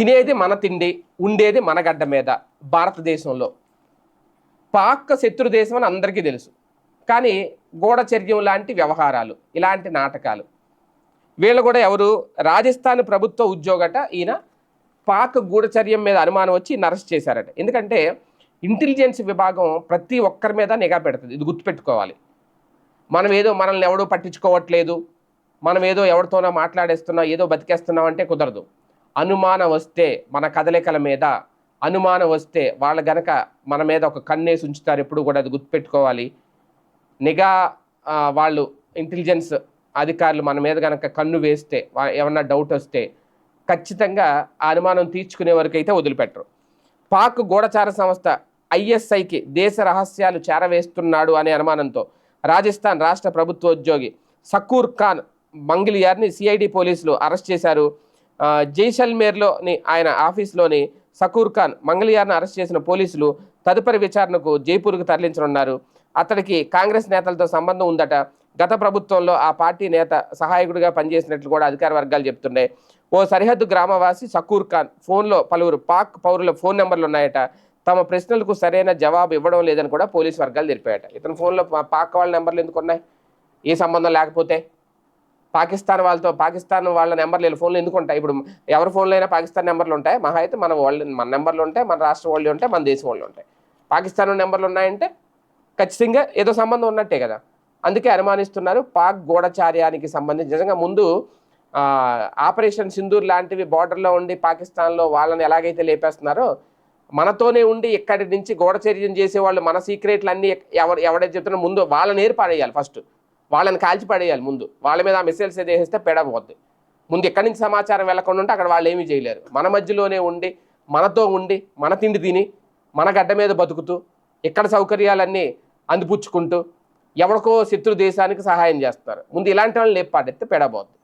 తినేది మన తిండి ఉండేది మన గడ్డ మీద భారతదేశంలో. పాక్ శత్రు దేశం అని అందరికీ తెలుసు. కానీ గూఢచర్యం లాంటి వ్యవహారాలు ఇలాంటి నాటకాలు. వీళ్ళు కూడా ఎవరు? రాజస్థాన్ ప్రభుత్వ ఉద్యోగట ఈయన పాక్ గూఢచర్యం మీద అనుమానం వచ్చి అరెస్ట్ చేశారట. ఎందుకంటే ఇంటెలిజెన్స్ విభాగం ప్రతి ఒక్కరి మీద నిఘా పెడుతుంది. ఇది గుర్తుపెట్టుకోవాలి. మనం ఏదో మనల్ని ఎవడో పట్టించుకోవట్లేదు. మనం ఏదో ఎవరితోనో మాట్లాడేస్తున్నాం ఏదో బతికేస్తున్నాం అంటే కుదరదు. అనుమానం వస్తే మన కదలికల మీద అనుమానం వస్తే వాళ్ళు గనక మన మీద ఒక కన్నేసి ఉంచుతారు ఎప్పుడు కూడా అది గుర్తుపెట్టుకోవాలి. నిఘా వాళ్ళు ఇంటెలిజెన్స్ అధికారులు మన మీద కనుక కన్ను వేస్తే ఏమన్నా డౌట్ వస్తే ఖచ్చితంగా ఆ అనుమానం తీర్చుకునే వరకు అయితే వదిలిపెట్టరు. పాక్ గూఢచార సంస్థ ఐఎస్ఐకి దేశ రహస్యాలు చేరవేస్తున్నాడు అనే అనుమానంతో రాజస్థాన్ రాష్ట్ర ప్రభుత్వ ఉద్యోగి సకూర్ ఖాన్ మంగిలియార్ని సిఐడి పోలీసులు అరెస్ట్ చేశారు. జైసల్మేర్లోని ఆయన ఆఫీస్లోని సకూర్ ఖాన్ మంగళయార్ను అరెస్ట్ చేసిన పోలీసులు తదుపరి విచారణకు జైపూర్కు తరలించనున్నారు. అతడికి కాంగ్రెస్ నేతలతో సంబంధం ఉందట. గత ప్రభుత్వంలో ఆ పార్టీ నేత సహాయకుడిగా పనిచేసినట్లు కూడా అధికార వర్గాలు చెప్తున్నాయి ఓ సరిహద్దు గ్రామవాసి సకూర్ ఖాన్ ఫోన్లో పలువురు పాక్ పౌరుల ఫోన్ నెంబర్లు ఉన్నాయట. తమ ప్రశ్నలకు సరైన జవాబు ఇవ్వడం లేదని కూడా పోలీసు వర్గాలు తెలిపాయట. ఇతని ఫోన్లో పాక్ వాళ్ళ నెంబర్లు ఎందుకు ఉన్నాయి? ఏ సంబంధం లేకపోతే? పాకిస్తాన్ వాళ్ళతో పాకిస్తాన్ వాళ్ళ నెంబర్లు వీళ్ళ ఫోన్లు ఎందుకు ఉంటాయి? ఇప్పుడు ఎవరి ఫోన్లో అయినా పాకిస్తాన్ నెంబర్లు ఉంటాయి. మహా అయితే మన వాళ్ళు మన నెంబర్లు ఉంటాయి మన రాష్ట్ర వాళ్ళు ఉంటాయి మన దేశం వాళ్ళు ఉంటాయి. పాకిస్తాన్ నెంబర్లు ఉన్నాయంటే ఖచ్చితంగా ఏదో సంబంధం ఉన్నట్టే కదా. అందుకే అనుమానిస్తున్నారు పాక్ గూఢచార్యానికి సంబంధించి. నిజంగా ముందు ఆపరేషన్ సింధూర్ లాంటివి బార్డర్లో ఉండి పాకిస్తాన్లో వాళ్ళని ఎలాగైతే లేపేస్తున్నారో మనతోనే ఉండి ఇక్కడి నుంచి గూఢచర్యం చేసేవాళ్ళు మన సీక్రెట్లు అన్నీ ఎవరు ఎవడైతే చెప్తున్నారో ముందు వాళ్ళని ఏర్పాడేయాలి ఫస్ట్. వాళ్ళని కాల్చి పడేయాలి ముందు. వాళ్ళ మీద మిసైల్స్ ఏది వేస్తే పెడబోద్ది ముందు ఎక్కడి నుంచి సమాచారం వెళ్ళకుండా ఉంటే అక్కడ వాళ్ళు ఏమీ చేయలేరు. మన మధ్యలోనే ఉండి మనతో ఉండి మన తిండి తిని మన గడ్డ మీద బతుకుతూ ఇక్కడ సౌకర్యాలన్నీ అందిపుచ్చుకుంటూ ఎవరికో శత్రు దేశానికి సహాయం చేస్తారు. ముందు ఇలాంటి వాళ్ళని లేపాడెత్తే పెడబోద్ది.